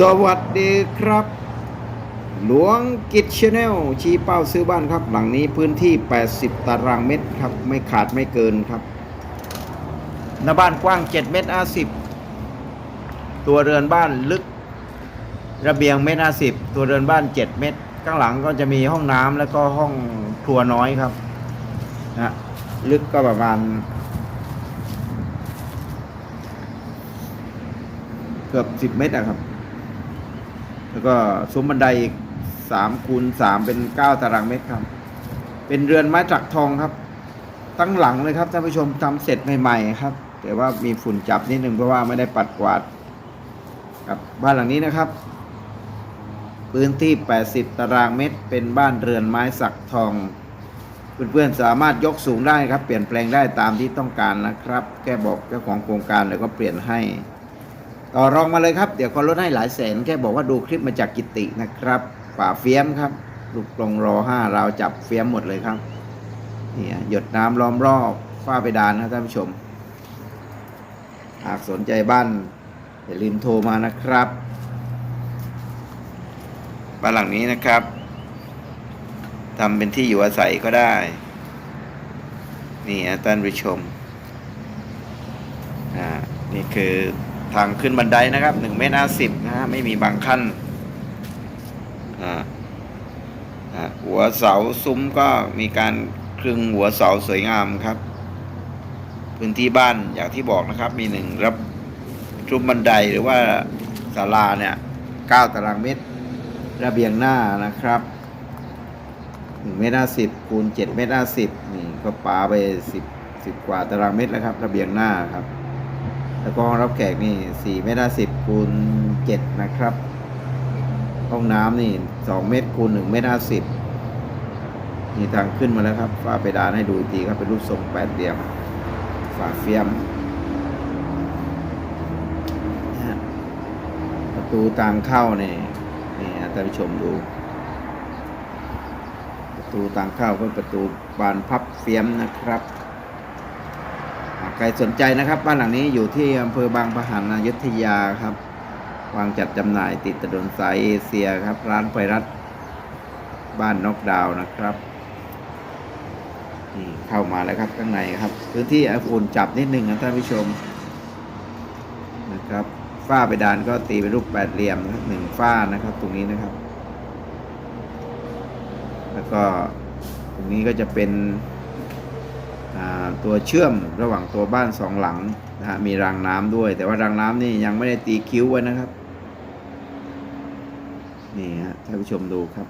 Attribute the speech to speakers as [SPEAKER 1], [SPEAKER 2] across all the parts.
[SPEAKER 1] สวัสดีครับ หลวงกิจชาแนลชี้เป้าซื้อบ้านครับ หลังนี้พื้นที่ 80 ตารางเมตรครับ ไม่ขาดไม่เกินครับหน้าบ้านกว้าง 7 เมตร50ตัวเรือนบ้านลึก ระเบียงเมตร50ตัวเรือนบ้าน 7 เมตร ข้างหลังก็จะมีห้องน้ำแล้วก็ห้องครัวน้อยครับนะลึกก็ประมาณเกือบ 10 เมตรอะครับ แล้วก็ซุ้มบันไดอีก3คูณ3เป็น9ตารางเมตรครับ เป็นเรือนไม้จักทองครับ ตั้งหลังเลยครับท่านผู้ชมทำเสร็จใหม่ๆครับ แต่ว่ามีฝุ่นจับนิดนึงเพราะว่าไม่ได้ปัดกวาดครับบ้านหลังนี้นะครับ พื้นที่ 80 ตารางเมตร เป็นบ้านเรือนไม้สักทองเพื่อนๆสามารถยกสูงได้ครับ เปลี่ยนแปลงได้ตามที่ต้องการนะครับ แค่บอกเจ้าของโครงการแล้วก็เปลี่ยนให้ ต่อรองมาเลยครับ เดี๋ยวขาลดให้หลายแสน แค่บอกว่าดูคลิปมาจากกิตินะครับป่าเฟี้ยมครับ ลูกกลงรอห้าเราจับเฟี้ยมหมดเลยครับเนี่ยหยดน้ำล้อมรอบฝ้าเพดานครับท่านผู้ชม หากสนใจบ้านอย่าลืมโทรมานะครับบ้านหลังนี้นะครับทำเป็นที่อยู่อาศัยก็ได้ นี่ฮะท่านผู้ชม อ่า นี่คือ ทางขึ้นบันไดนะครับหนึ่งเมตรห้าสิบนะฮะไม่มีบางขั้นอ่าหัวเสาซุ้มก็มีการคลึงหัวเสาสวยงามครับ พื้นที่บ้านอย่างที่บอกนะครับ มีหนึ่งรับชุมบันไดหรือว่าศาลาเนี่ยเก้าตารางเมตร ระเบียงหน้านะครับหนึ่งเมตรห้าสิบคูณเจ็ดเมตรห้าสิบนี่ก็ปาไปสิบสิบกว่าตารางเมตรแล้วครับ ระเบียงหน้าครับ แล้วก็ห้องรับแขกนี่สี่เมตรห้าสิบคูณเจ็ดนะครับ ห้องน้ำนี่สองเมตรคูณหนึ่งเมตรห้าสิบนี่ทางขึ้นมาแล้วครับฝ้าเพดานให้ดูอีกทีครับเป็นรูปทรงแปดเหลี่ยมฝาเฟียมนะฮะประตูทางเข้านี่นี่ฮะท่านผู้ชมดู ประตูทางเข้าก็ประตูบานพับเฟียมนะครับ ใครสนใจนะครับ บ้านหลังนี้อยู่ที่อำเภอบางปะหันอยุธยาครับ วางจัดจำหน่ายติดถนนสายเอเชียครับ ร้านไฟรัตบ้านนกดาวนะครับนี่เข้ามาแล้วครับข้างในครับ พื้นที่อฝุ่นจับนิดหนึ่งนะท่านผู้ชมนะครับฝ้าเพดานก็ตีเป็นรูปแปดเหลี่ยมนะหนึ่งฝ้านะครับ ตรงนี้นะครับ แล้วก็ตรงนี้ก็จะเป็น ตัวเชื่อมระหว่างตัวบ้านสองหลังนะฮะมีรางน้ำด้วย แต่ว่ารางน้ำนี่ยังไม่ได้ตีคิ้วไว้นะครับนี่ฮะท่านผู้ชมดูครับ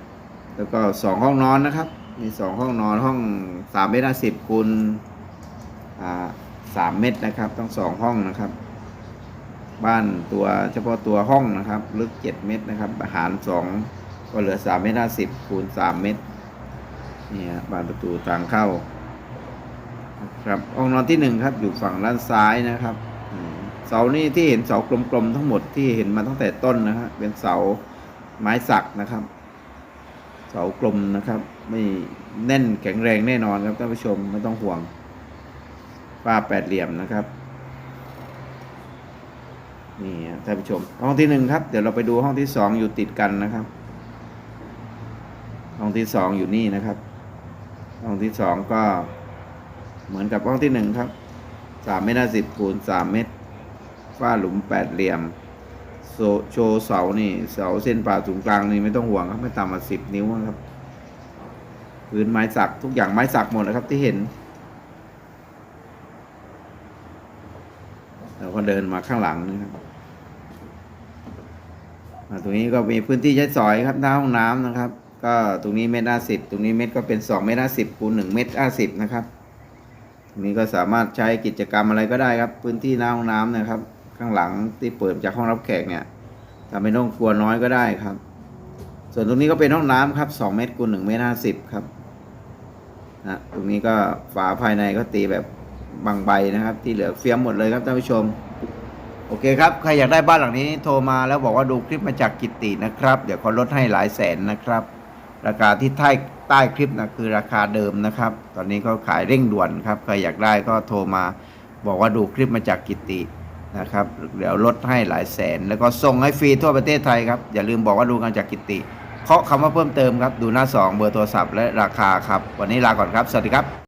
[SPEAKER 1] แล้วก็สองห้องนอนนะครับมีสองห้องนอนห้องสามเมตรห้าสิบคูณสามเมตรนะครับต้องสองห้องนะครับ บ้านตัวเฉพาะตัวห้องนะครับ ลึกเจ็ดเมตรนะครับหารสองก็เหลือสามเมตรห้าสิบคูณสามเมตรนี่ฮะบานประตูทางเข้า ครับห้องนอนที่หนึ่งครับอยู่ฝั่งด้านซ้ายนะครับเสานี่ที่เห็นเสากลมๆทั้งหมดที่เห็นมาตั้งแต่ต้นนะฮะเป็นเสาไม้สักนะครับ เสากลมนะครับ ไม่แน่นแข็งแรงแน่นอนครับท่านผู้ชมไม่ต้องห่วงฝ้าแปดเหลี่ยมนะครับนี่ท่านผู้ชม ห้องที่หนึ่งครับ เดี๋ยวเราไปดูห้องที่สองอยู่ติดกันนะครับ ห้องที่สองอยู่นี่นะครับ ห้องที่สองก็ เหมือนกับห้องที่หนึ่งครับสามเมตรสิบคูณสามเมตรฝ้าหลุมแปดเหลี่ยมโชว์เสานี่เสาเส้นผ่าศูนย์กลางนี่ไม่ต้องห่วงครับไม่ต่ำกว่าสิบนิ้วครับพื้นไม้สักทุกอย่างไม้สักหมดนะครับที่เห็นเราก็เดินมาข้างหลังนะครับตรงนี้ก็มีพื้นที่ใช้สอยครับหน้าห้องน้ำนะครับ ก็ตรงนี้เมตรห้าสิบตรงนี้เมตรก็เป็นสองเมตรห้าสิบคูณหนึ่งเมตรห้าสิบนะครับ นี้ก็สามารถใช้กิจกรรมอะไรก็ได้ครับ พื้นที่หน้าห้องน้ำนะครับ ข้างหลังที่เปิดจากห้องรับแขกเนี่ยทำเป็นห้องครัวน้อยก็ได้ครับ ส่วนตรงนี้ก็เป็นห้องน้ำครับสองเมตรคูณหนึ่งเมตรห้าสิบครับนะตรงนี้ก็ฝาภายในก็ตีแบบบางใบนะครับ ที่เหลือเฟี้ยมหมดเลยครับท่านผู้ชม โอเคครับ ใครอยากได้บ้านหลังนี้โทรมาแล้วบอกว่าดูคลิปมาจากกิตตินะครับ เดี๋ยวเขาลดให้หลายแสนนะครับ ราคาที่ใต้ใต้คลิปนะคือราคาเดิมนะครับ ตอนนี้เขาขายเร่งด่วนครับใครอยากได้ก็โทรมาบอกว่าดูคลิปมาจากกิตินะครับเดี๋ยวลดให้หลายแสน แล้วก็ส่งให้ฟรีทั่วประเทศไทยครับ อย่าลืมบอกว่าดูงานจากกิติเคาะคำว่าเพิ่มเติมครับ ดูหน้า 2 เบอร์โทรศัพท์และราคาครับ วันนี้ลาก่อนครับ สวัสดีครับ